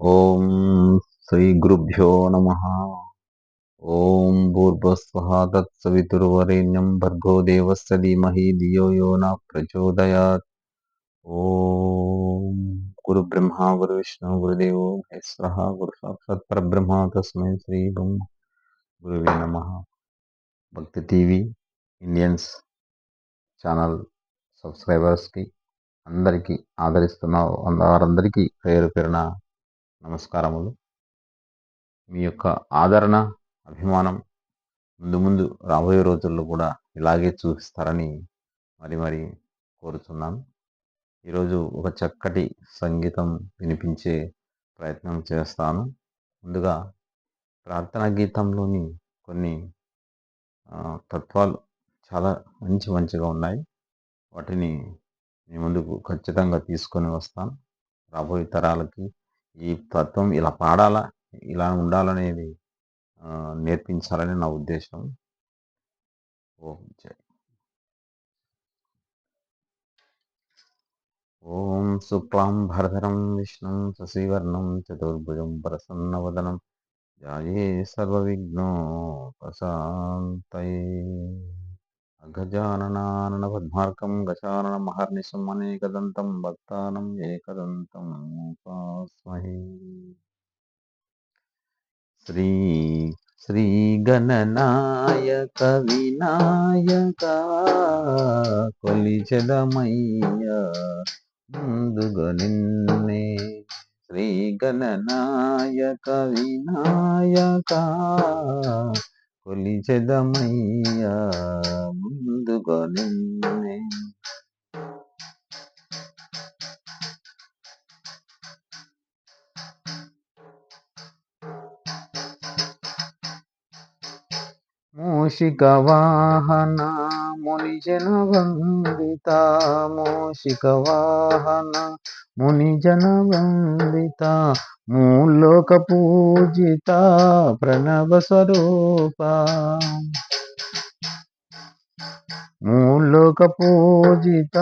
ఓం శ్రీ గురుభ్యో నమ. ఓం భూర్భస్వః తత్సవితుర్వరేణ్యం భర్గో దేవస్య ధీమహి ధియో యో న ప్రచోదయాత్. ఓం గురు బ్రహ్మ గురు విష్ణు గురుదేవో మహేశ్వర గురు సాక్షాత్ పరబ్రహ్మ తస్మై శ్రీ బ్రహ్మ గురువే నమ. భక్తి టీవీ ఇండియన్స్ ఛానల్ సబ్స్క్రైబర్స్కి అందరికీ ఆదరిస్తున్న వారందరికీ పేరు పేరున నమస్కారములు. మీ యొక్క ఆదరణ అభిమానం ముందు ముందు రాబోయే రోజుల్లో కూడా ఇలాగే చూపిస్తారని మరి మరి కోరుతున్నాను ఈరోజు ఒక చక్కటి సంగీతం వినిపించే ప్రయత్నం చేస్తాను. ముందుగా ప్రార్థనా గీతంలోని కొన్ని తత్వాలు చాలా మంచి మంచిగా ఉన్నాయి. వాటిని మీ ముందుకు ఖచ్చితంగా తీసుకొని వస్తాను. రాబోయే తరాలకి ఈ తత్వం ఇలా పాడాలా? ఇలా ఉండాలనేది నేర్పించాలని నా ఉద్దేశం. ఓం జై. ఓం శుక్లాం భరధరం విష్ణు శశివర్ణం చతుర్భుజం ప్రసన్నవదనం. జాయే సర్వవిఘ్నోపశాంతయే. అగజాననానన పద్మార్కం గజానన మహర్నిశం అనేకదంతం భక్తానం ఏకదంతం ఉపాస్మహే శ్రీ గణనాయక వినాయక కొలిచదమయ్య ముందుగా నిన్నే శ్రీగణనాయక వినాయక కొలిచెదమయ్యా ముందుగా నిన్నే మూషిక వాహన మునిజన వందిత మూషిక వాహన మునిజన వందిత మూలోక పూజిత ప్రణవ స్వరూప లోక పూజిత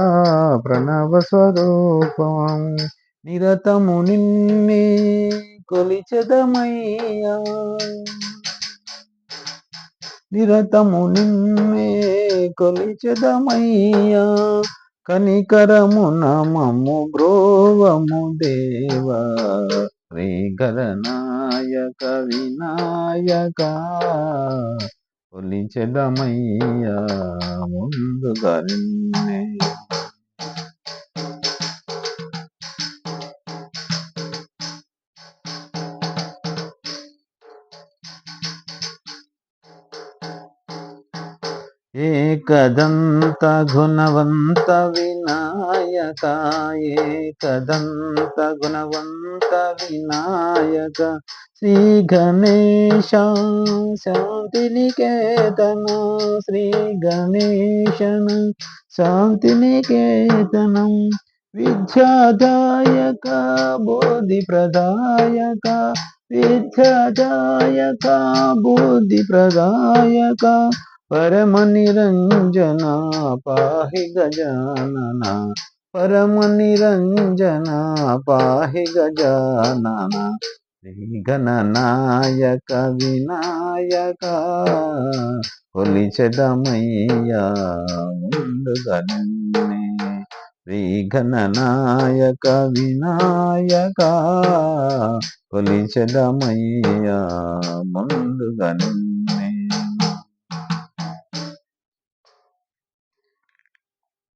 ప్రణవ స్వరూపం. నిరతము నిన్నే కొలిచదమయ్యా. నిరతము నిన్నే కొలిచదమయ్యా. కనికరము నమము గ్రోవము దేవా. శ్రీగరనాయక వినాయక. కొలిచెదమయ్యా ముందుగా నిన్నే ఏకదంత గుణవంత వినాయక ఏకదంత గుణవంత వినాయక శ్రీ గణేశ శాంతి నికేతన శ్రీ గణేశన శాంతి నికేతనం విద్యాదాయక బోధి ప్రదాయక విద్యాదాయక బోధి ప్రదాయక పరమ నిరంజన పాహి గజానన పరమ నిరంజన పాహి గజానన గణనాయక వినాయక కొలిచెదమయ్యా ముందుగా నిన్నే శ్రీ గణనాయక వినాయక కొలిచెదమయ్యా ముందుగా